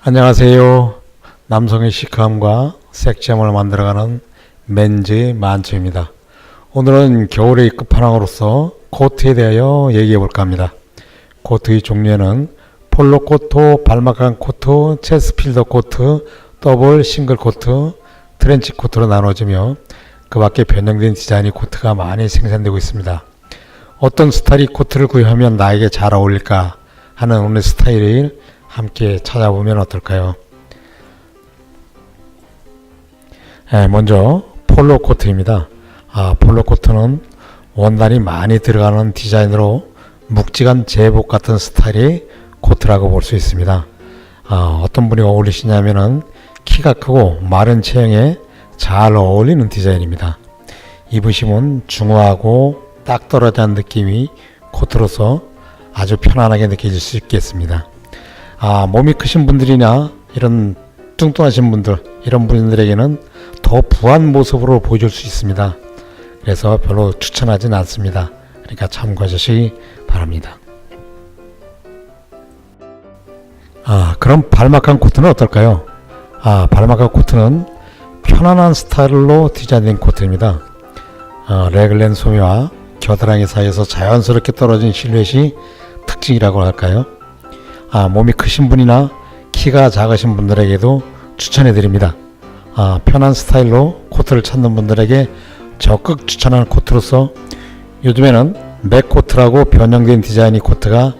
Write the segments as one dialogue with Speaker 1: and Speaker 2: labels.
Speaker 1: 안녕하세요. 남성의 시크함과 섹시함을 만들어가는 맨즈 만츠입니다. 오늘은 겨울의 끝판왕으로서 코트에 대하여 얘기해 볼까 합니다. 코트의 종류에는 폴로 코트, 발막한 코트, 체스필더 코트, 더블 싱글 코트, 트렌치 코트로 나눠지며 그 밖에 변형된 디자인의 코트가 많이 생산되고 있습니다. 어떤 스타일의 코트를 구입하면 나에게 잘 어울릴까 하는 오늘 스타일을 함께 찾아보면 어떨까요? 예, 먼저 폴로 코트입니다. 아, 폴로 코트는 원단이 많이 들어가는 디자인으로 묵직한 제복 같은 스타일의 코트라고 볼 수 있습니다. 아, 어떤 분이 어울리시냐면은 키가 크고 마른 체형에 잘 어울리는 디자인입니다. 입으시면 중후하고 딱 떨어지는 느낌이 코트로서 아주 편안하게 느껴질 수 있겠습니다. 아, 몸이 크신 분들이나 이런 뚱뚱하신 분들, 이런 분들에게는 더 부한 모습으로 보여줄 수 있습니다. 그래서 별로 추천하진 않습니다. 그러니까 참고해 주시기 바랍니다. 아, 그럼 발막한 코트는 어떨까요? 아, 발막한 코트는 편안한 스타일로 디자인된 코트입니다. 아, 레글렌 소매와 겨드랑이 사이에서 자연스럽게 떨어진 실루엣이 특징이라고 할까요? 아, 몸이 크신 분이나 키가 작으신 분들에게도 추천해 드립니다. 아, 편한 스타일로 코트를 찾는 분들에게 적극 추천하는 코트로서 요즘에는 맥코트라고 변형된 디자인의 코트가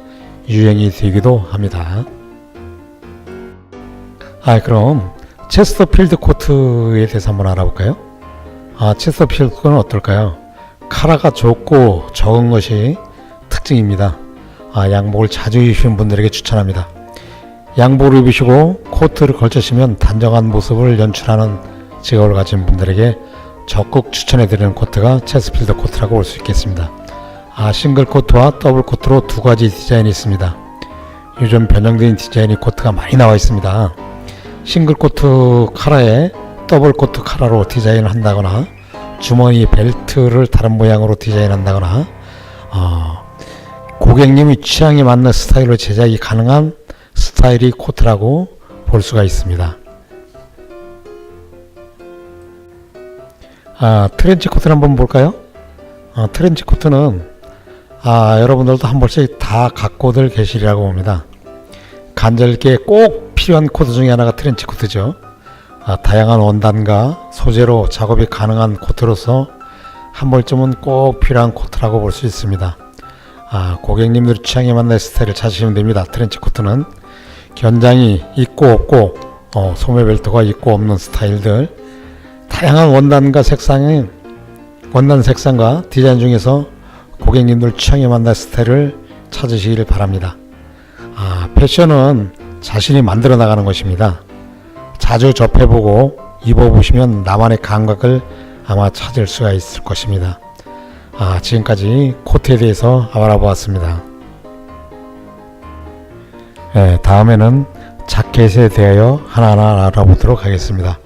Speaker 1: 유행이 되기도 합니다. 아, 그럼 체스터필드 코트에 대해서 한번 알아볼까요? 아, 체스터필드 코트는 어떨까요? 카라가 좁고 적은 것이 특징입니다. 아, 양복을 자주 입으시는 분들에게 추천합니다. 양복을 입으시고 코트를 걸치시면 단정한 모습을 연출하는 직업을 가진 분들에게 적극 추천해드리는 코트가 체스필드 코트라고 볼 수 있겠습니다. 아, 싱글 코트와 더블 코트로 두 가지 디자인이 있습니다. 요즘 변형된 디자인의 코트가 많이 나와 있습니다. 싱글 코트 카라에 더블 코트 카라로 디자인을 한다거나 주머니 벨트를 다른 모양으로 디자인한다거나 어, 고객님이 취향에 맞는 스타일로 제작이 가능한 스타일이 코트라고 볼 수가 있습니다. 아, 트렌치 코트를 한번 볼까요? 아, 트렌치 코트는 아, 여러분들도 한 번씩 다 갖고들 계시리라고 봅니다. 간절게 꼭 필요한 코트 중에 하나가 트렌치 코트죠. 아, 다양한 원단과 소재로 작업이 가능한 코트로서 한 벌쯤은 꼭 필요한 코트라고 볼 수 있습니다. 아, 고객님들 취향에 맞는 스타일을 찾으시면 됩니다. 트렌치 코트는 견장이 있고 없고 어, 소매 벨트가 있고 없는 스타일들 다양한 원단과 색상의 원단 색상과 디자인 중에서 고객님들 취향에 맞는 스타일을 찾으시길 바랍니다. 아, 패션은 자신이 만들어 나가는 것입니다. 자주 접해보고 입어보시면 나만의 감각을 아마 찾을 수가 있을 것입니다. 아, 지금까지 코트에 대해서 알아보았습니다. 예, 다음에는 자켓에 대하여 하나하나 알아보도록 하겠습니다.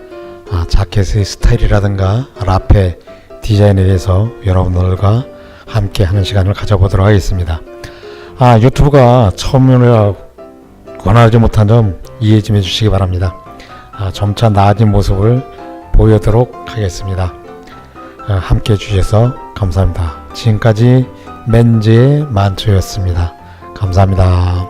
Speaker 1: 아, 자켓의 스타일이라든가 라페 디자인에 대해서 여러분들과 함께 하는 시간을 가져보도록 하겠습니다. 아, 유튜브가 처음이라 권하지 못한 점 이해 좀 해주시기 바랍니다. 아, 점차 나아진 모습을 보여도록 하겠습니다. 아, 함께 해주셔서 감사합니다. 지금까지 맨즈의 만초였습니다. 감사합니다.